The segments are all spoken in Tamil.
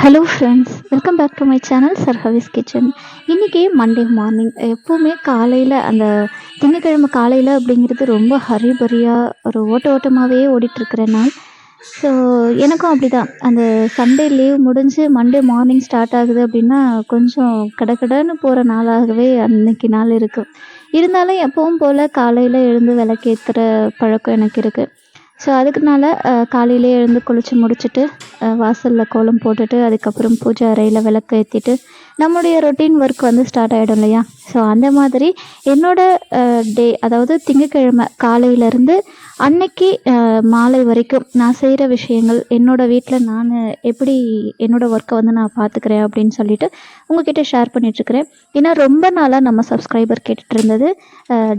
Hello friends welcome back to my channel சர்ஹவிஸ் kitchen இன்றைக்கி மண்டே மார்னிங் எப்போவுமே காலையில் அந்த திங்கக்கிழமை காலையில் அப்படிங்கிறது ரொம்ப ஹரிபரியாக ஒரு ஓட்ட ஓட்டமாகவே ஓடிட்டுருக்கிற நாள். ஸோ எனக்கும் அப்படி தான் அந்த சண்டே லீவ் முடிஞ்சு மண்டே மார்னிங் ஸ்டார்ட் ஆகுது அப்படின்னா கொஞ்சம் கடக்கடன்னு போகிற நாளாகவே அன்னைக்கு நாள் இருக்கும் இருந்தாலும் எப்பவும் போல் காலையில் எழுந்து விளக்கேற்றுற பழக்கம் எனக்கு இருக்குது ஸோ அதுக்குனால காலையிலே எழுந்து குளித்து முடிச்சுட்டு வாசலில் கோலம் போட்டுட்டு அதுக்கப்புறம் பூஜை அறையில் விளக்கு ஏற்றிட்டு நம்முடைய ரொட்டீன் ஒர்க் வந்து ஸ்டார்ட் ஆகிடும் இல்லையா? ஸோ அந்த மாதிரி என்னோடய டே அதாவது திங்கக்கிழமை காலையிலேருந்து அன்னைக்கு மாலை வரைக்கும் நான் செய்கிற விஷயங்கள் என்னோடய வீட்டில் நான் எப்படி என்னோடய ஒர்க்கை வந்து நான் பார்த்துக்கிறேன் அப்படின்னு சொல்லிட்டு உங்ககிட்ட ஷேர் பண்ணிட்டுருக்கிறேன். ஏன்னா ரொம்ப நாளாக நம்ம சப்ஸ்கிரைபர் கேட்டுட்டு இருந்தது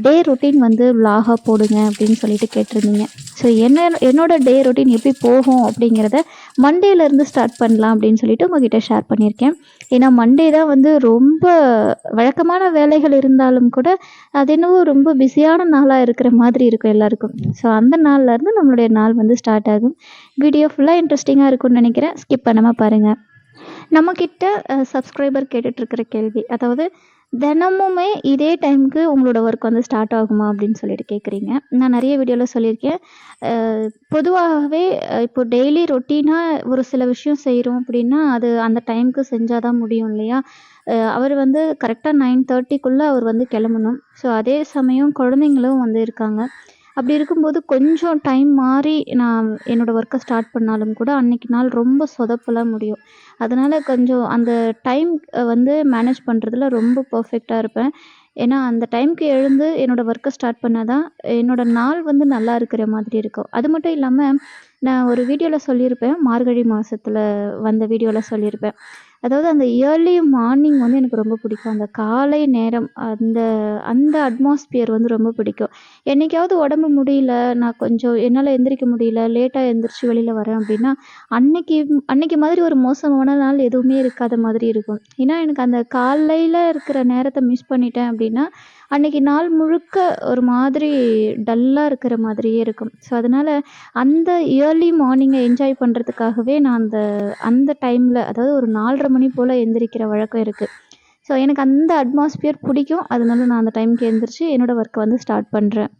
டே ரொட்டீன் வந்து லாகாக போடுங்க அப்படின்னு சொல்லிட்டு கேட்டிருந்தீங்க. ஸோ என்ன என்னோடய டே ரொட்டீன் எப்படி போகும் அப்படிங்கிறத மண்டேலேருந்து ஸ்டார்ட் பண்ணலாம் அப்படின்னு சொல்லிட்டு உங்ககிட்ட ஷேர் பண்ணியிருக்கேன். ஏன்னா மண்டே தான் வந்து ரொம்ப வழக்கமான வேலைகள் இருந்தாலும் கூட அது என்னவோ ரொம்ப பிஸியான நாளாக இருக்கிற மாதிரி இருக்கும் எல்லாருக்கும். ஸோ அந்த நாள்லேருந்து நம்மளுடைய நாள் வந்து ஸ்டார்ட் ஆகும். வீடியோ ஃபுல்லாக இன்ட்ரெஸ்டிங்காக இருக்கும்னு நினைக்கிறேன். ஸ்கிப் பண்ணாமல் பாருங்கள் நம்மக்கிட்ட சப்ஸ்கிரைபர் கேட்டுட்ருக்கிற கேள்வி அதாவது தினமுமே இதே டைமுக்கு உங்களோட ஒர்க் வந்து ஸ்டார்ட் ஆகுமா அப்படின்னு சொல்லிட்டு கேட்குறீங்க நான் நிறைய வீடியோவில் சொல்லியிருக்கேன். பொதுவாகவே இப்போ டெய்லி ரொட்டீனாக ஒரு சில விஷயம் செய்கிறோம் அப்படின்னா அது அந்த டைமுக்கு செஞ்சால் தான் முடியும் இல்லையா? அவர் வந்து கரெக்டாக நைன் தேர்ட்டிக்குள்ளே அவர் வந்து கிளம்பணும். ஸோ அதே சமயம் குழந்தைங்களும் வந்து இருக்காங்க. அப்படி இருக்கும்போது கொஞ்சம் டைம் மாறி நான் என்னோடய ஒர்க்கை ஸ்டார்ட் பண்ணாலும் கூட அன்றைக்கி நாள் ரொம்ப சொதப்பலாக முடியும். அதனால் கொஞ்சம் அந்த டைம் வந்து மேனேஜ் பண்ணுறதுல ரொம்ப பர்ஃபெக்டாக இருப்பேன். ஏன்னா அந்த டைமுக்கு எழுந்து என்னோடய ஒர்க்கை ஸ்டார்ட் பண்ணால் தான் என்னோடய நாள் வந்து நல்லா இருக்கிற மாதிரி இருக்கும். அது மட்டும் இல்லாமல் நான் ஒரு வீடியோவில் சொல்லியிருப்பேன். மார்கழி மாதத்துல வந்த வீடியோவில் சொல்லியிருப்பேன். அதாவது அந்த இயர்லி மார்னிங் வந்து எனக்கு ரொம்ப பிடிக்கும். அந்த காலை நேரம் அந்த அந்த அட்மாஸ்பியர் வந்து ரொம்ப பிடிக்கும். என்றைக்காவது உடம்பு முடியல நான் கொஞ்சம் என்னால் எந்திரிக்க முடியல லேட்டாக எந்திரிச்சு வெளியில் வரேன் அப்படின்னா அன்னைக்கு அன்னைக்கு மாதிரி ஒரு மோசமான நாள் எதுவுமே இருக்காத மாதிரி இருக்கும். ஏன்னா எனக்கு அந்த காலையில் இருக்கிற நேரத்தை மிஸ் பண்ணிட்டேன் அப்படின்னா அன்றைக்கி நாள் முழுக்க ஒரு மாதிரி டல்லாக இருக்கிற மாதிரியே இருக்கும். ஸோ அதனால் அந்த இயர்லி மார்னிங்கை என்ஜாய் பண்ணுறதுக்காகவே நான் அந்த அந்த டைமில் அதாவது ஒரு நாலரை மணி போல் எழுந்திரிக்கிற வழக்கம் இருக்குது ஸோ எனக்கு அந்த அட்மாஸ்பியர் பிடிக்கும். அதனால நான் அந்த டைமுக்கு எழுந்திரிச்சு என்னோடய ஒர்க்கை வந்து ஸ்டார்ட் பண்ணுறேன்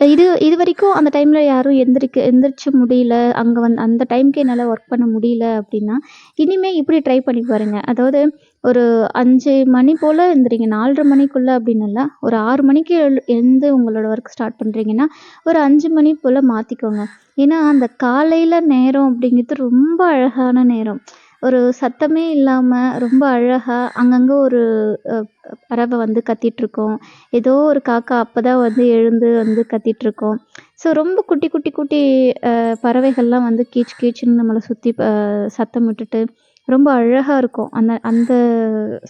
இது இது வரைக்கும் அந்த டைமில் யாரும் எந்திரிக்க எந்திரிச்சு முடியல. அங்கே வந்து அந்த டைமுக்கு என்னால் ஒர்க் பண்ண முடியல அப்படின்னா இனிமேல் இப்படி ட்ரை பண்ணி பாருங்கள் அதாவது ஒரு அஞ்சு மணி போல் எழுந்திரிங்க நாலரை மணிக்குள்ளே அப்படின்னு இல்லை ஒரு ஆறு மணிக்கு எழு எழுந்து உங்களோட ஒர்க் ஸ்டார்ட் பண்ணுறீங்கன்னா ஒரு அஞ்சு மணி போல் மாற்றிக்கோங்க ஏன்னா அந்த காலையில் நேரம் அப்படிங்கிறது ரொம்ப அழகான நேரம். ஒரு சத்தமே இல்லாமல் ரொம்ப அழகாக அங்கங்கே ஒரு பறவை வந்து கத்திகிட்ருக்கோம் ஏதோ ஒரு காக்கா அப்போ தான் வந்து எழுந்து வந்து கத்திகிட்ருக்கோம் ஸோ ரொம்ப குட்டி குட்டி குட்டி பறவைகள்லாம் வந்து கீச் கீச்சுன்னு நம்மளை சுற்றி சத்தம் விட்டுட்டு ரொம்ப அழகாக இருக்கும். அந்த அந்த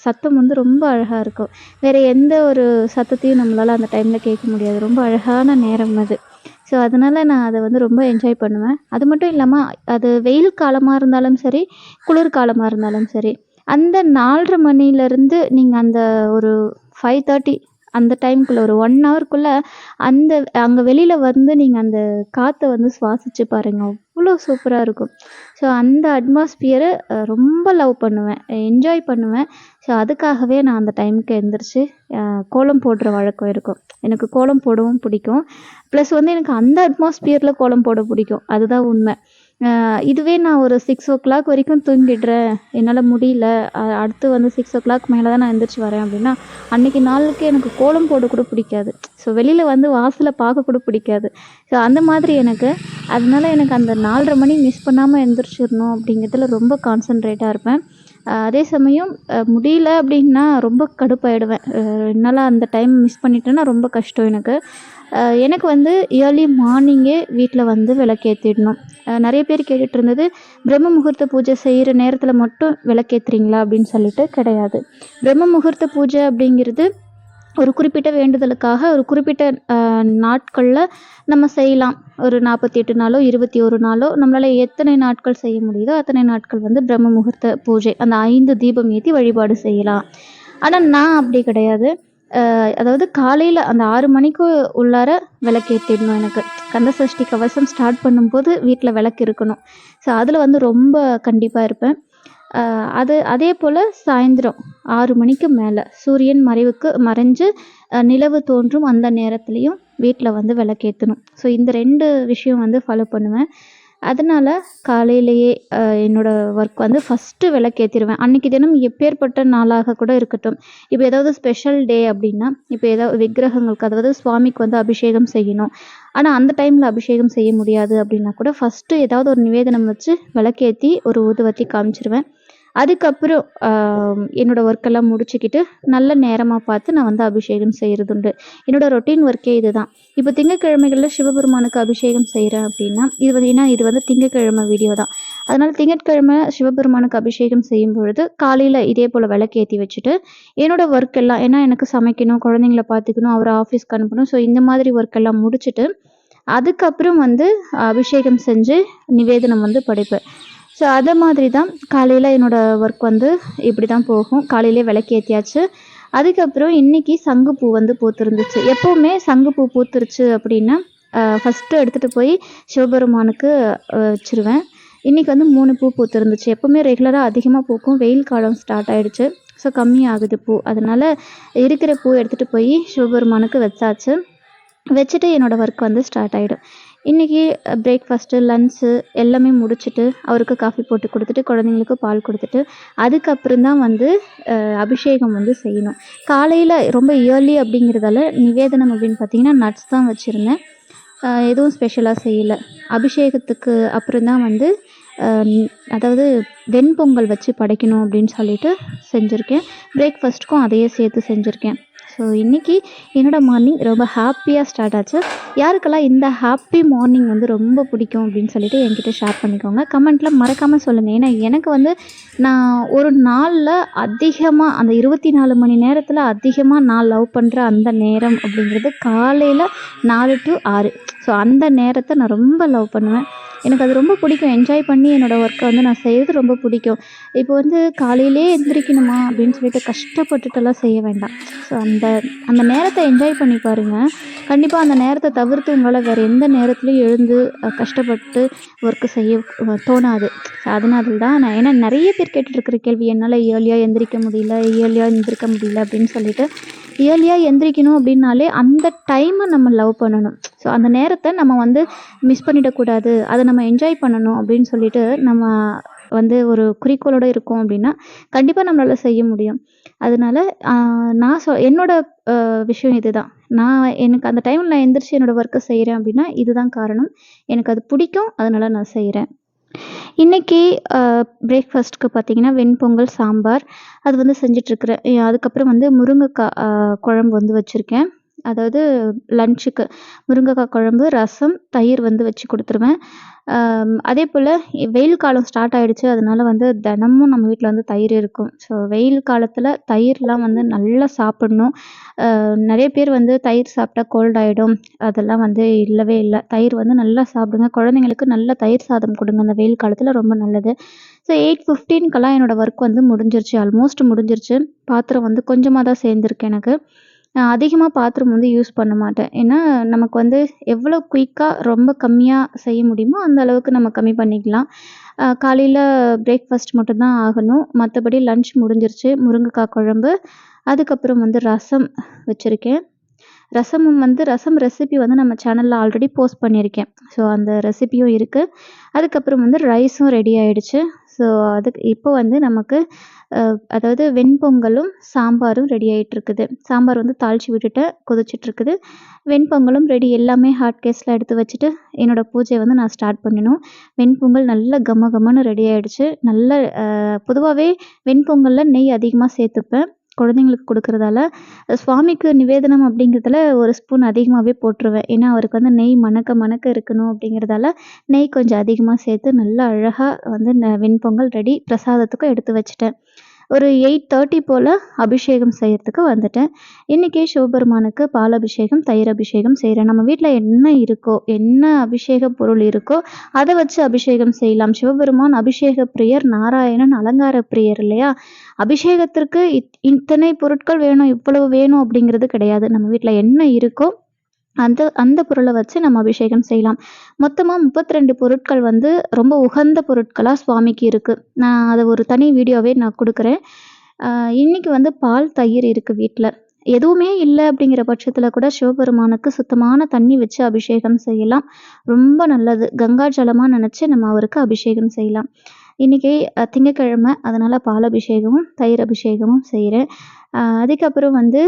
சத்தம் வந்து ரொம்ப அழகாக இருக்கும். வேறு எந்த ஒரு சத்தத்தையும் நம்மளால் அந்த டைமில் கேட்க முடியாது. ரொம்ப அழகான நேரம் அது. ஸோ அதனால் நான் அதை வந்து ரொம்ப என்ஜாய் பண்ணுவேன். அது மட்டும் இல்லாமல் அது வெயில் காலமாக இருந்தாலும் சரி குளிர் காலமாக இருந்தாலும் சரி அந்த நாலரை மணிலேருந்து நீங்கள் அந்த ஒரு ஃபைவ் தேர்ட்டி அந்த டைம்குள்ளே ஒரு ஒன் ஹவர்க்குள்ளே அந்த அங்கே வெளியில் வந்து நீங்கள் அந்த காற்றை வந்து சுவாசித்து பாருங்கள் அவ்வளோ சூப்பராக இருக்கும். ஸோ அந்த அட்மாஸ்பியரை ரொம்ப லவ் பண்ணுவேன். என்ஜாய் பண்ணுவேன். ஸோ அதுக்காகவே நான் அந்த டைமுக்கு எழுந்திரிச்சு கோலம் போடுற வழக்கம் இருக்கும். எனக்கு கோலம் போடவும் பிடிக்கும். ப்ளஸ் வந்து எனக்கு அந்த அட்மாஸ்பியரில் கோலம் போட பிடிக்கும். அதுதான் உண்மை. இதுவே நான் ஒரு சிக்ஸ் ஓ கிளாக் வரைக்கும் தூங்கிடுறேன். என்னால் முடியல. அடுத்து வந்து சிக்ஸ் ஓ கிளாக் மேலே தான் நான் எந்திரிச்சு வரேன் அப்படின்னா அன்றைக்கி நாளுக்கு எனக்கு கோலம் போட கூட பிடிக்காது. ஸோ வெளியில் வந்து வாசலை பார்க்க கூட பிடிக்காது. ஸோ அந்த மாதிரி எனக்கு அதனால எனக்கு அந்த நாலரை மணி மிஸ் பண்ணாமல் எந்திரிச்சிடணும் அப்படிங்கிறதுல ரொம்ப கான்சன்ட்ரேட்டாக இருப்பேன். அதே சமயம் முடியல அப்படின்னா ரொம்ப கடுப்பாயிடுவேன். என்னால் அந்த டைம் மிஸ் பண்ணிட்டேன்னா ரொம்ப கஷ்டம் எனக்கு. எனக்கு வந்து இயர்லி மார்னிங்கே வீட்டில் வந்து விளக்கேற்றிடணும் நிறைய பேர் கேட்டுட்டு இருந்தது பிரம்ம முகூர்த்த பூஜை செய்கிற நேரத்தில் மட்டும் விளக்கேற்றுறீங்களா அப்படின்னு சொல்லிட்டு கிடையாது. பிரம்ம முகூர்த்த பூஜை அப்படிங்கிறது ஒரு குறிப்பிட்ட வேண்டுதலுக்காக ஒரு குறிப்பிட்ட நாட்களில் நம்ம செய்யலாம். ஒரு நாற்பத்தி எட்டு நாளோ இருபத்தி ஒரு நாளோ நம்மளால் எத்தனை நாட்கள் செய்ய முடியுதோ அத்தனை நாட்கள் வந்து பிரம்ம முகூர்த்த பூஜை அந்த ஐந்து தீபம் ஏற்றி வழிபாடு செய்யலாம். ஆனால் நான் அப்படி கிடையாது. அதாவது காலையில் அந்த ஆறு மணிக்கு உள்ளார விளக்கேற்றிடணும் எனக்கு. கந்த சஷ்டி கவசம் ஸ்டார்ட் பண்ணும்போது வீட்டில் விளக்கு இருக்கணும். ஸோ அதில் வந்து ரொம்ப கண்டிப்பாக இருப்பேன். அது அதே போல் சாயந்தரம் ஆறு மணிக்கு மேலே சூரியன் மறைவுக்கு மறைஞ்சு நிலவு தோன்றும் அந்த நேரத்துலையும் வீட்டில் வந்து விளக்கேற்றணும் ஸோ இந்த ரெண்டு விஷயம் வந்து ஃபாலோ பண்ணுவேன். அதனால் காலையிலேயே என்னோடய ஒர்க் வந்து ஃபஸ்ட்டு விளக்கேற்றிருவேன் அன்றைக்கி தினம் எப்பேர்ப்பட்ட நாளாக கூட இருக்கட்டும். இப்போ ஏதாவது ஸ்பெஷல் டே அப்படின்னா இப்போ ஏதாவது விக்கிரகங்களுக்கு அதாவது சுவாமிக்கு வந்து அபிஷேகம் செய்யணும். ஆனால் அந்த டைமில் அபிஷேகம் செய்ய முடியாது அப்படின்னா கூட ஃபஸ்ட்டு ஏதாவது ஒரு நிவேதனம் வச்சு விளக்கேத்தி ஒரு ஊதுவத்தி காமிச்சிருவேன். அதுக்கப்புறம் என்னோடய ஒர்க்கெல்லாம் முடிச்சுக்கிட்டு நல்ல நேரமாக பார்த்து நான் வந்து அபிஷேகம் செய்கிறது உண்டு என்னோடய ரொட்டீன் ஒர்க்கே இது தான் இப்போ திங்கட்கிழமைகளில் சிவபெருமானுக்கு அபிஷேகம் செய்கிறேன் அப்படின்னா இது வந்து ஏன்னா இது வந்து திங்கட்கிழமை வீடியோ தான். அதனால் திங்கட்கிழமை சிவபெருமானுக்கு அபிஷேகம் செய்யும் பொழுது காலையில் இதே போல் விளக்கேற்றி வச்சுட்டு என்னோடய ஒர்க் எல்லாம் ஏன்னா எனக்கு சமைக்கணும் குழந்தைங்கள பார்த்துக்கணும் அவரை ஆஃபீஸ்க்கு அனுப்பணும் ஸோ இந்த மாதிரி ஒர்க் எல்லாம் முடிச்சுட்டு அதுக்கப்புறம் வந்து அபிஷேகம் செஞ்சு நிவேதனம் வந்து படைப்பேன். ஸோ அதை மாதிரி தான் காலையில் என்னோடய ஒர்க் வந்து இப்படி தான் போகும். காலையிலே ஏற்றியாச்சு அதுக்கப்புறம் இன்றைக்கி சங்குப்பூ வந்து பூத்துருந்துச்சு. எப்போவுமே சங்குப்பூ பூத்துருச்சு அப்படின்னா ஃபஸ்ட்டு எடுத்துகிட்டு போய் சிவபெருமானுக்கு வச்சுருவேன். இன்றைக்கி வந்து மூணு பூ பூத்துருந்துச்சு. எப்போவுமே ரெகுலராக அதிகமாக பூக்கும். வெயில் காலம் ஸ்டார்ட் ஆகிடுச்சு ஸோ கம்மியாகுது பூ. அதனால் இருக்கிற பூ எடுத்துகிட்டு போய் சிவபெருமானுக்கு வச்சாச்சு. வச்சுட்டு என்னோடய ஒர்க் வந்து ஸ்டார்ட் ஆகிடும் இன்றைக்கி பிரேக்ஃபாஸ்ட்டு லன்ச்சு எல்லாமே முடிச்சுட்டு அவருக்கு காஃபி போட்டு கொடுத்துட்டு குழந்தைங்களுக்கு பால் கொடுத்துட்டு அதுக்கப்புறம் தான் வந்து அபிஷேகம் வந்து செய்யணும். காலையில் ரொம்ப இயர்லி அப்படிங்கிறதால நிவேதனம் அப்படின்னு பார்த்தீங்கன்னா நட்ஸ் தான் வச்சுருந்தேன். எதுவும் ஸ்பெஷலாக செய்யலை. அபிஷேகத்துக்கு அப்புறம் தான் வந்து அதாவது வெண்பொங்கல் வச்சு படைக்கணும் அப்படின்னு சொல்லிட்டு செஞ்சுருக்கேன். பிரேக்ஃபாஸ்ட்டுக்கும் அதையே சேர்த்து செஞ்சுருக்கேன். ஸோ இன்றைக்கி என்னோடய மார்னிங் ரொம்ப ஹாப்பியாக ஸ்டார்ட் ஆச்சு. யாருக்கெல்லாம் இந்த ஹாப்பி மார்னிங் வந்து ரொம்ப பிடிக்கும் அப்படின்னு சொல்லிட்டு என்கிட்ட ஷேர் பண்ணிக்கோங்க. கமெண்ட்டில் மறக்காமல் சொல்லுங்கள் ஏன்னா எனக்கு வந்து நான் ஒரு நாளில் அதிகமாக அந்த இருபத்தி நாலு மணி நேரத்தில் அதிகமாக நான் லவ் பண்ணுற அந்த நேரம் அப்படிங்கிறது காலையில் நாலு டு ஆறு. ஸோ அந்த நேரத்தை நான் ரொம்ப லவ் பண்ணுவேன். எனக்கு அது ரொம்ப பிடிக்கும். என்ஜாய் பண்ணி என்னோடய ஒர்க்கை வந்து நான் செய்கிறது ரொம்ப பிடிக்கும். இப்போ வந்து காலையிலே எந்திரிக்கணுமா அப்படின்னு சொல்லிட்டு கஷ்டப்பட்டுட்டெல்லாம் செய்ய வேண்டாம். ஸோ அந்த அந்த நேரத்தை என்ஜாய் பண்ணி பாருங்கள் கண்டிப்பாக அந்த நேரத்தை தவிர்த்து உங்களால் வேறு எந்த நேரத்துலையும் எழுந்து கஷ்டப்பட்டு ஒர்க்கு செய்ய தோணாது. அதனால தான் நான் ஏன்னா நிறைய பேர் கேட்டுட்ருக்கிற கேள்வி என்னால் ஏர்லியாக எந்திரிக்க முடியல ஏர்லியாக எந்திரிக்க முடியல அப்படின்னு சொல்லிட்டு இயர்லியாக எந்திரிக்கணும் அப்படின்னாலே அந்த டைமை நம்ம லவ் பண்ணணும். ஸோ அந்த நேரத்தை நம்ம வந்து மிஸ் பண்ணிடக்கூடாது. அதை நம்ம என்ஜாய் பண்ணணும் அப்படின்னு சொல்லிட்டு நம்ம வந்து ஒரு குறிக்கோளோடு இருக்கோம் அப்படின்னா கண்டிப்பாக நம்மளால் செய்ய முடியும். அதனால நான் சொ என்னோடய விஷயம் இதுதான். நான் எனக்கு அந்த டைமில் நான் எந்திரிச்சு என்னோடய ஒர்க்கை செய்கிறேன் அப்படின்னா இதுதான் காரணம். எனக்கு அது பிடிக்கும் அதனால் நான் செய்கிறேன் இன்றைக்கி பிரேக்ஃபாஸ்ட்டுக்கு பார்த்தீங்கன்னா வெண்பொங்கல் சாம்பார் அது வந்து செஞ்சிட்ருக்குறேன். அதுக்கப்புறம் வந்து முருங்கைக்கா குழம்பு வந்து வச்சுருக்கேன். அதாவது லன்ச்சுக்கு முருங்கைக்காய் குழம்பு ரசம் தயிர் வந்து வச்சு கொடுத்துருவேன். அதே போல் வெயில் காலம் ஸ்டார்ட் ஆகிடுச்சு அதனால வந்து தினமும் நம்ம வீட்டில் வந்து தயிர் இருக்கும். ஸோ வெயில் காலத்தில் தயிர்லாம் வந்து நல்லா சாப்பிட்ணும். நிறைய பேர் வந்து தயிர் சாப்பிட்டா கோல்ட் ஆகிடும் அதெல்லாம் வந்து இல்லவே இல்லை. தயிர் வந்து நல்லா சாப்பிடுங்க. குழந்தைங்களுக்கு நல்ல தயிர் சாதம் கொடுங்க. அந்த வெயில் காலத்தில் ரொம்ப நல்லது. ஸோ எயிட் ஃபிஃப்டீன்க்கெல்லாம் என்னோடய ஒர்க் வந்து முடிஞ்சிருச்சு. ஆல்மோஸ்ட் முடிஞ்சிருச்சு. பாத்திரம் வந்து கொஞ்சமாக தான் சேர்ந்துருக்கு எனக்கு. நான் அதிகமாக பாத்ரூம் வந்து யூஸ் பண்ண மாட்டேன். ஏன்னா நமக்கு வந்து எவ்வளோ குயிக்காக ரொம்ப கம்மியாக செய்ய முடியுமோ அந்த அளவுக்கு நம்ம கம்மி பண்ணிக்கலாம். காலையில் பிரேக்ஃபாஸ்ட் மட்டும்தான் ஆகணும். மற்றபடி லன்ச் முடிஞ்சிருச்சு. முருங்கைக்காய் குழம்பு அதுக்கப்புறம் வந்து ரசம் வச்சுருக்கேன். ரசமும் வந்து ரசம் ரெசிபி வந்து நம்ம சேனலில் ஆல்ரெடி போஸ்ட் பண்ணியிருக்கேன். ஸோ அந்த ரெசிபியும் இருக்குது அதுக்கப்புறம் வந்து ரைஸும் ரெடி ஆகிடுச்சு ஸோ அதுக்கு இப்போ வந்து நமக்கு அதாவது வெண்பொங்கலும் சாம்பாரும் ரெடி ஆகிட்டுருக்குது சாம்பார் வந்து தாளித்து விட்டுட்டு கொதிச்சிட்ருக்குது வெண்பொங்கலும் ரெடி எல்லாமே ஹாட் கேஸில் எடுத்து வச்சுட்டு என்னோடய பூஜையை வந்து நான் ஸ்டார்ட் பண்ணணும். வெண்பொங்கல் நல்ல கம கமன்னு ரெடி ஆகிடுச்சு நல்ல பொதுவாகவே வெண்பொங்கலில் நெய் அதிகமாக சேர்த்துப்பேன். குழந்தைங்களுக்கு கொடுக்கறதால சுவாமிக்கு நிவேதனம் அப்படிங்கிறதுல ஒரு ஸ்பூன் அதிகமாகவே போட்டுருவேன். ஏன்னா அவருக்கு வந்து நெய் மணக்க மணக்க இருக்கணும் அப்படிங்கிறதால நெய் கொஞ்சம் அதிகமாக சேர்த்து நல்லா அழகாக வந்து வெண்பொங்கல் ரெடி பிரசாதத்துக்கும் எடுத்து வச்சுட்டேன். ஒரு எயிட் தேர்ட்டி போல் அபிஷேகம் செய்கிறதுக்கு வந்துட்டேன். இன்றைக்கே சிவபெருமானுக்கு பால் அபிஷேகம் தயிர் அபிஷேகம் செய்கிறேன் நம்ம வீட்டில் என்ன இருக்கோ என்ன அபிஷேக பொருள் இருக்கோ அதை வச்சு அபிஷேகம் செய்யலாம். சிவபெருமான் அபிஷேக பிரியர் நாராயணன் அலங்கார பிரியர் இல்லையா? அபிஷேகத்திற்கு இத்தனை பொருட்கள் வேணும் இவ்வளவு வேணும் அப்படிங்கிறது கிடையாது. நம்ம வீட்டில் என்ன இருக்கோ அந்த அந்த பொருளை வச்சு நம்ம அபிஷேகம் செய்யலாம். மொத்தமாக முப்பத்தி ரெண்டு பொருட்கள் வந்து ரொம்ப உகந்த பொருட்களாக சுவாமிக்கு இருக்குது நான் அதை ஒரு தனி வீடியோவே நான் கொடுக்குறேன். இன்றைக்கி வந்து பால் தயிர் இருக்குது வீட்டில் எதுவுமே இல்லை அப்படிங்கிற பட்சத்தில் கூட சிவபெருமானுக்கு சுத்தமான தண்ணி வச்சு அபிஷேகம் செய்யலாம். ரொம்ப நல்லது. கங்கா ஜலமாக நினச்சி நம்ம அவருக்கு அபிஷேகம் செய்யலாம். இன்றைக்கி திங்கக்கிழமை அதனால் பால் அபிஷேகமும் தயிர் அபிஷேகமும் செய்கிறேன் அதுக்கப்புறம் வந்து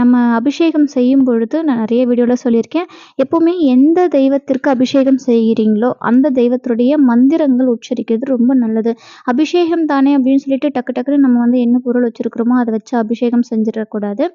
நம்ம அபிஷேகம் செய்யும் பொழுது நான் நிறைய வீடியோவில் சொல்லியிருக்கேன். எப்போவுமே எந்த தெய்வத்திற்கு அபிஷேகம் செய்கிறீங்களோ அந்த தெய்வத்துடைய மந்திரங்கள் உச்சரிக்கிறது ரொம்ப நல்லது. அபிஷேகம் தானே அப்படின்னு சொல்லிட்டு டக்கு டக்குன்னு நம்ம வந்து என்ன பொருள் வச்சுருக்குறோமோ அதை வச்சு அபிஷேகம் செஞ்சிடக்கூடாது.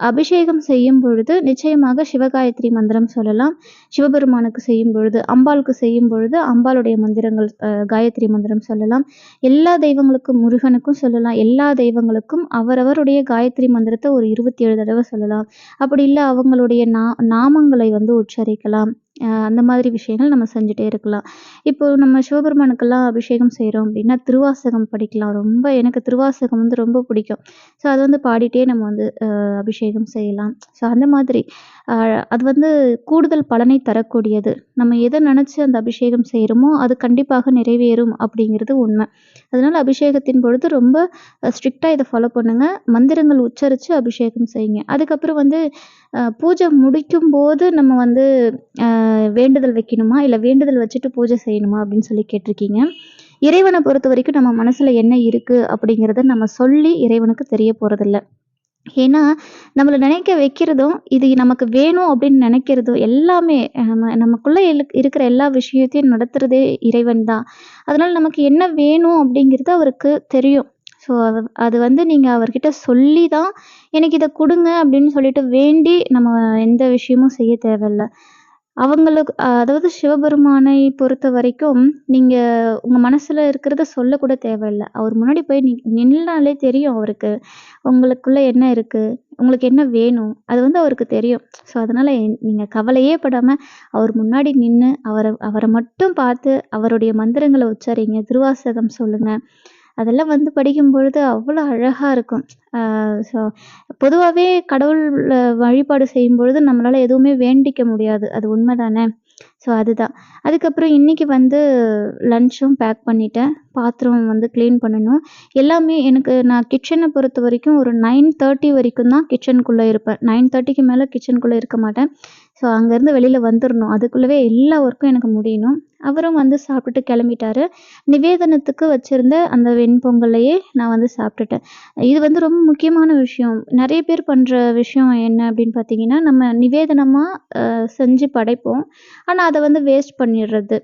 அபிஷேகம் செய்யும் பொழுது நிச்சயமாக சிவகாயத்ரி மந்திரம் சொல்லலாம். சிவபெருமானுக்கு செய்யும் பொழுது அம்பாளுக்கு செய்யும் பொழுது அம்பாளுடைய மந்திரங்கள் காயத்ரி மந்திரம் சொல்லலாம். எல்லா தெய்வங்களுக்கும் முருகனுக்கும் சொல்லலாம். எல்லா தெய்வங்களுக்கும் அவரவருடைய காயத்ரி மந்திரத்தை ஒரு இருபத்தி ஏழு தடவை சொல்லலாம். அப்படி இல்லை அவங்களுடைய நா நாமங்களை வந்து உச்சரிக்கலாம். அந்த மாதிரி விஷயங்கள் நம்ம செஞ்சுட்டே இருக்கலாம். இப்போது நம்ம சிவபெருமானுக்கெல்லாம் அபிஷேகம் செய்கிறோம் அப்படின்னா திருவாசகம் படிக்கலாம். ரொம்ப எனக்கு திருவாசகம் வந்து ரொம்ப பிடிக்கும். ஸோ அது வந்து பாடிட்டே நம்ம வந்து அபிஷேகம் செய்யலாம். ஸோ அந்த மாதிரி அது வந்து கூடுதல் பலனை தரக்கூடியது. நம்ம எதை நினச்சி அந்த அபிஷேகம் செய்கிறோமோ அது கண்டிப்பாக நிறைவேறும் அப்படிங்கிறது உண்மை. அதனால் அபிஷேகத்தின் பொழுது ரொம்ப ஸ்ட்ரிக்டாக இதை ஃபாலோ பண்ணுங்கள் மந்திரங்கள் உச்சரித்து அபிஷேகம் செய்யுங்க. அதுக்கப்புறம் வந்து பூஜை முடிக்கும் போது நம்ம வந்து வேண்டுதல் வைக்கணுமா? இல்லை வேண்டுதல் வச்சுட்டு பூஜை செய்யணுமா? அப்படின்னு சொல்லி கேட்டிருக்கீங்க. இறைவனை பொறுத்த வரைக்கும் நம்ம மனசில் என்ன இருக்குது அப்படிங்கிறத நம்ம சொல்லி இறைவனுக்கு தெரிய போகிறதில்ல ஏன்னா நம்மளை நினைக்க வைக்கிறதும் இது நமக்கு வேணும் அப்படின்னு நினைக்கிறதும் எல்லாமே நம்ம நமக்குள்ளே இருக்கிற எல்லா விஷயத்தையும் நடத்துகிறதே இறைவன் தான். அதனால் நமக்கு என்ன வேணும் அப்படிங்கிறது அவருக்கு தெரியும். ஸோ அது அது வந்து நீங்கள் அவர்கிட்ட சொல்லி தான் எனக்கு இதை கொடுங்க அப்படின்னு சொல்லிட்டு வேண்டி நம்ம எந்த விஷயமும் செய்ய தேவையில்ல. அவங்களுக்கு அதாவது சிவபெருமானை பொறுத்த வரைக்கும் நீங்கள் உங்கள் மனசில் இருக்கிறத சொல்லக்கூட தேவையில்ல. அவர் முன்னாடி போய் நி நின்னாலே தெரியும் அவருக்கு. உங்களுக்குள்ளே என்ன இருக்குது உங்களுக்கு என்ன வேணும்? அது வந்து அவருக்கு தெரியும். ஸோ அதனால் நீங்கள் கவலையே படாமல் அவர் முன்னாடி நின்று அவரை அவரை மட்டும் பார்த்து அவருடைய மந்திரங்களை உச்சரிங்க திருவாசகம் சொல்லுங்கள் அதெல்லாம் வந்து படிக்கும் பொழுது அவ்வளோ அழகாக இருக்கும். ஸோ பொதுவாகவே கடவுள் வழிபாடு செய்யும் பொழுது நம்மளால் எதுவுமே வேண்டிக்க முடியாது. அது உண்மை தானே ஸோ அதுதான். அதுக்கப்புறம் இன்றைக்கி வந்து லன்ச்சும் பேக் பண்ணிட்டேன். பாத்திரம் வந்து க்ளீன் பண்ணணும். எல்லாமே எனக்கு நான் கிச்சனை பொறுத்த வரைக்கும் ஒரு நைன் தேர்ட்டி வரைக்கும் தான் கிச்சனுக்குள்ளே இருப்பேன். நைன் தேர்ட்டிக்கு மேலே கிச்சனுக்குள்ளே இருக்க மாட்டேன். ஸோ அங்கேருந்து வெளியில் வந்துடணும் அதுக்குள்ளவே எல்லா ஒர்க்கும் எனக்கு முடியணும். அவரும் வந்து சாப்பிட்டுட்டு கிளம்பிட்டாரு. நிவேதனத்துக்கு வச்சுருந்த அந்த வெண்பொங்கலையே நான் வந்து சாப்பிட்டுட்டேன். இது வந்து ரொம்ப முக்கியமான விஷயம். நிறைய பேர் பண்ணுற விஷயம் என்ன அப்படின்னு பார்த்தீங்கன்னா நம்ம நிவேதனமாக செஞ்சு படைப்போம். ஆனால் அதை வந்து வேஸ்ட் பண்ணிடுறது.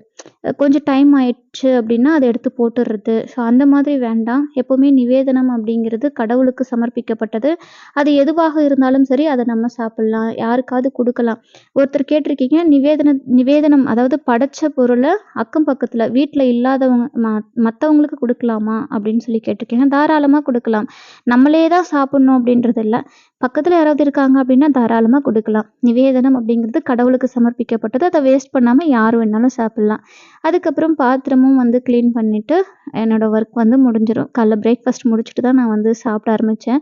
கொஞ்சம் டைம் ஆயிடுச்சு அப்படின்னா அதை எடுத்து போட்டுடுறது. ஸோ அந்த மாதிரி வேண்டாம். எப்போவுமே நிவேதனம் அப்படிங்கிறது கடவுளுக்கு சமர்ப்பிக்கப்பட்டது. அது எதுவாக இருந்தாலும் சரி அதை நம்ம சாப்பிட்லாம். யாருக்காவது கொடுக்கலாம். ஒருத்தர் கேட்டிருக்கீங்க நிவேதன நிவேதனம் அதாவது படைச்ச பொருளை அக்கம் பக்கத்தில் வீட்டில் இல்லாதவங்க ம மற்றவங்களுக்கு கொடுக்கலாமா அப்படின்னு சொல்லி கேட்டிருக்கீங்க தாராளமாக கொடுக்கலாம். நம்மளே தான் சாப்பிட்ணும் அப்படின்றது இல்லை. பக்கத்தில் யாராவது இருக்காங்க அப்படின்னா தாராளமாக கொடுக்கலாம். நிவேதனம் அப்படிங்கிறது கடவுளுக்கு சமர்ப்பிக்கப்பட்டது. அதை வேஸ்ட் பண்ணாமல் யார் வேணாலும் சாப்பிட்லாம். அதுக்கப்புறம் பாத்திரமும் வந்து க்ளீன் பண்ணிவிட்டு என்னோடய ஒர்க் வந்து முடிஞ்சிடும் காலைல பிரேக்ஃபாஸ்ட் முடிச்சுட்டு தான் நான் வந்து சாப்பிட ஆரம்பித்தேன்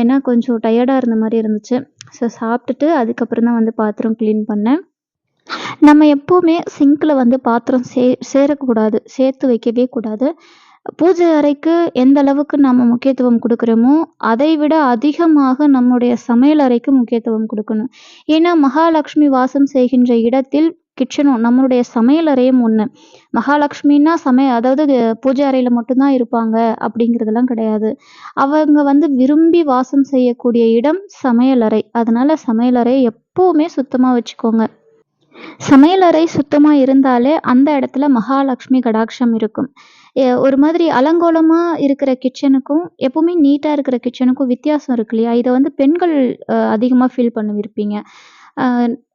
ஏன்னா கொஞ்சம் டயர்டாக இருந்த மாதிரி இருந்துச்சு. ஸோ சாப்பிட்டுட்டு அதுக்கப்புறம் தான் வந்து பாத்திரம் க்ளீன் பண்ணேன். நம்ம எப்போவுமே சிங்கில் வந்து பாத்திரம் சே சேரக்கூடாது. சேர்த்து வைக்கவே கூடாது. பூஜை அறைக்கு எந்த அளவுக்கு நம்ம முக்கியத்துவம் கொடுக்குறோமோ அதை விட அதிகமாக நம்முடைய சமையல் அறைக்கு முக்கியத்துவம் கொடுக்கணும். ஏன்னா மகாலட்சுமி வாசம் செய்கின்ற இடத்தில் கிச்சனும் நம்மளுடைய சமையலறையும் ஒன்று மகாலட்சுமின்னா சமய அதாவது பூஜை அறையில் மட்டும்தான் இருப்பாங்க அப்படிங்கிறதெல்லாம் கிடையாது. அவங்க வந்து விரும்பி வாசம் செய்யக்கூடிய இடம் சமையலறை அதனால சமையலறை எப்போவுமே சுத்தமாக வச்சுக்கோங்க. சமையலறை சுத்தமாக இருந்தாலே அந்த இடத்துல மகாலட்சுமி கடாட்சம் இருக்கும். ஒரு மாதிரி அலங்கோலமாக இருக்கிற கிச்சனுக்கும் எப்பவுமே நீட்டாக இருக்கிற கிச்சனுக்கும் வித்தியாசம் இருக்கு இல்லையா? இதை வந்து பெண்கள் அதிகமாக ஃபீல் பண்ணுவிருப்பீங்க.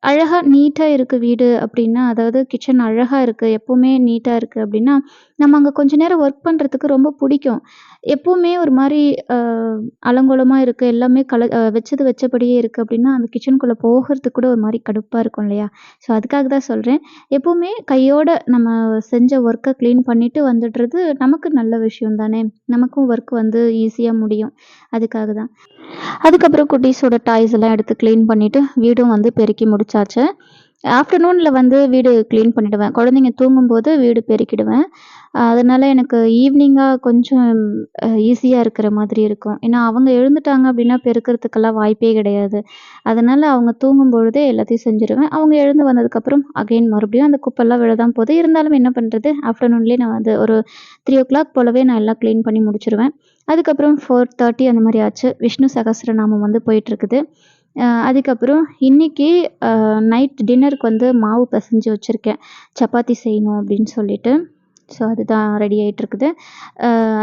அழகா நீட்டா இருக்கு வீடு அப்படின்னா அதாவது கிச்சன் அழகா இருக்கு, எப்பவுமே நீட்டா இருக்கு அப்படின்னா நம்ம அங்க கொஞ்ச நேரம் ஒர்க் பண்றதுக்கு ரொம்ப பிடிக்கும் எப்பவுமே ஒரு மாரி அ அலங்கோலமா இருக்கு, எல்லாமே கல அ வச்சது வச்சபடியே இருக்கு அப்படின்னா அந்த கிச்சனுக்குள்ள போகறதுக்கு கூட ஒரு மாரி கடுப்பா இருக்கும் இல்லையா? ஸோ அதுக்காக தான் சொல்றேன். எப்பவுமே கையோட நம்ம செஞ்ச ஒர்க்க கிளீன் பண்ணிட்டு வந்துடுறது நமக்கு நல்ல விஷயம் தானே! நமக்கும் ஒர்க் வந்து ஈஸியா முடியும். அதுக்காக தான். அதுக்கப்புறம் குட்டீஸோட டாய்ஸ் எல்லாம் எடுத்து கிளீன் பண்ணிட்டு, வீடும் வந்து பெருக்கி முடிச்சு முடிச்சாச்சு. ஆஃப்டர்நூனில் வந்து வீடு க்ளீன் பண்ணிவிடுவேன் குழந்தைங்க தூங்கும்போது வீடு பெருக்கிடுவேன். அதனால் எனக்கு ஈவினிங்காக கொஞ்சம் ஈஸியாக இருக்கிற மாதிரி இருக்கும். ஏன்னா, அவங்க எழுந்துட்டாங்க அப்படின்னா பெருக்கறதுக்கெல்லாம் வாய்ப்பே கிடையாது. அதனால் அவங்க தூங்கும்பொழுதே எல்லாத்தையும் செஞ்சுருவேன். அவங்க எழுந்து வந்ததுக்கப்புறம் அகைன் மறுபடியும் அந்த குப்பெல்லாம் விழ தான் போது. இருந்தாலும் என்ன பண்ணுறது ஆஃப்டர்நூன்லேயே நான் வந்து ஒரு 3:00 போலவே நான் எல்லாம் க்ளீன் பண்ணி முடிச்சுருவேன். அதுக்கப்புறம் 4:30 அந்த மாதிரி ஆச்சு. விஷ்ணு சகஸ்ரநாமம் வந்து போயிட்டுருக்குது. அதுக்கப்புறம் இன்னைக்கு நைட் டின்னருக்கு வந்து மாவு பிசைஞ்சு வச்சுருக்கேன் சப்பாத்தி செய்யணும் அப்படின்னு சொல்லிட்டு. ஸோ அதுதான் ரெடி ஆகிட்டுருக்குது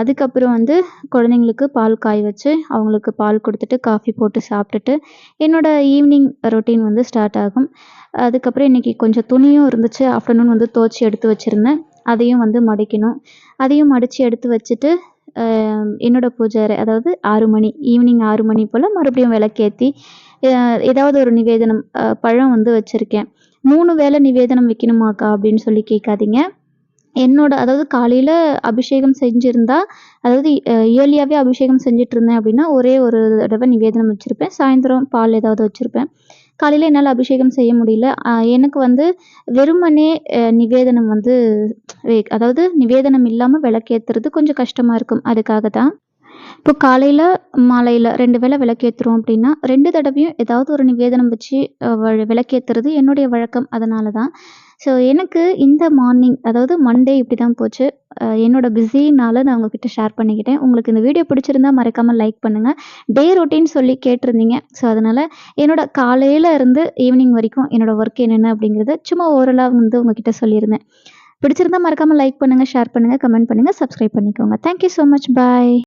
அதுக்கப்புறம் வந்து குழந்தைங்களுக்கு பால் காய வச்சு, அவங்களுக்கு பால் கொடுத்துட்டு காஃபி போட்டு சாப்பிட்டுட்டு என்னோடய ஈவினிங் ரொட்டீன் வந்து ஸ்டார்ட் ஆகும். அதுக்கப்புறம் இன்னைக்கு கொஞ்சம் துணியும் இருந்துச்சு. ஆஃப்டர்நூன் வந்து துவச்சி எடுத்து வச்சுருந்தேன் அதையும் வந்து மடிக்கணும். அதையும் மடித்து எடுத்து வச்சுட்டு, என்னோடய பூஜை அதாவது ஆறு மணி ஈவினிங் ஆறு மணி போல் மறுபடியும் விளக்கேற்றி ஏதாவது ஒரு நிவேதனம் பழம் வந்து வச்சுருக்கேன் மூணு வேளை நிவேதனம் வைக்கணுமாக்கா? அப்படின்னு சொல்லி கேட்காதீங்க. என்னோட அதாவது காலையில் அபிஷேகம் செஞ்சுருந்தா அதாவது இயர்லியாகவே அபிஷேகம் செஞ்சுட்டு இருந்தேன் அப்படின்னா ஒரே ஒரு தடவை நிவேதனம் வச்சுருப்பேன் சாயந்தரம் பால் ஏதாவது வச்சுருப்பேன் காலையில் என்னால் அபிஷேகம் செய்ய முடியல. எனக்கு வந்து வெறுமனே நிவேதனம் வந்து அதாவது நிவேதனம் இல்லாமல் விளக்கேத்துறது கொஞ்சம் கஷ்டமாக இருக்கும். அதுக்காக தான். இப்போ காலையில் மாலையில் ரெண்டு வேளை விளக்கேற்றுறோம் அப்படின்னா ரெண்டு தடவையும் ஏதாவது ஒரு நிவேதனம் வச்சு விளக்கேற்றுறது விளக்கேத்துறது என்னுடைய வழக்கம். அதனால தான். ஸோ எனக்கு இந்த மார்னிங் அதாவது மண்டே இப்படி தான் போச்சு. என்னோடய என்னோட பிஸினால நான் உங்ககிட்ட ஷேர் பண்ணிக்கிட்டேன். உங்களுக்கு இந்த வீடியோ பிடிச்சிருந்தா மறக்காமல் லைக் பண்ணுங்கள் டே ரொட்டீன் சொல்லி கேட்டிருந்தீங்க. ஸோ அதனால் என்னோட காலையில் இருந்து ஈவினிங் வரைக்கும் என்னோட ஒர்க் என்னென்ன அப்படிங்கிறத சும்மா ஓரலா வந்து உங்ககிட்ட சொல்லியிருந்தேன். பிடிச்சிருந்தா மறக்காமல் லைக் பண்ணுங்கள் ஷேர் பண்ணுங்கள் கமெண்ட் பண்ணுங்க, சப்ஸ்கிரைப் பண்ணிக்கோங்க. Thank you so much. Bye.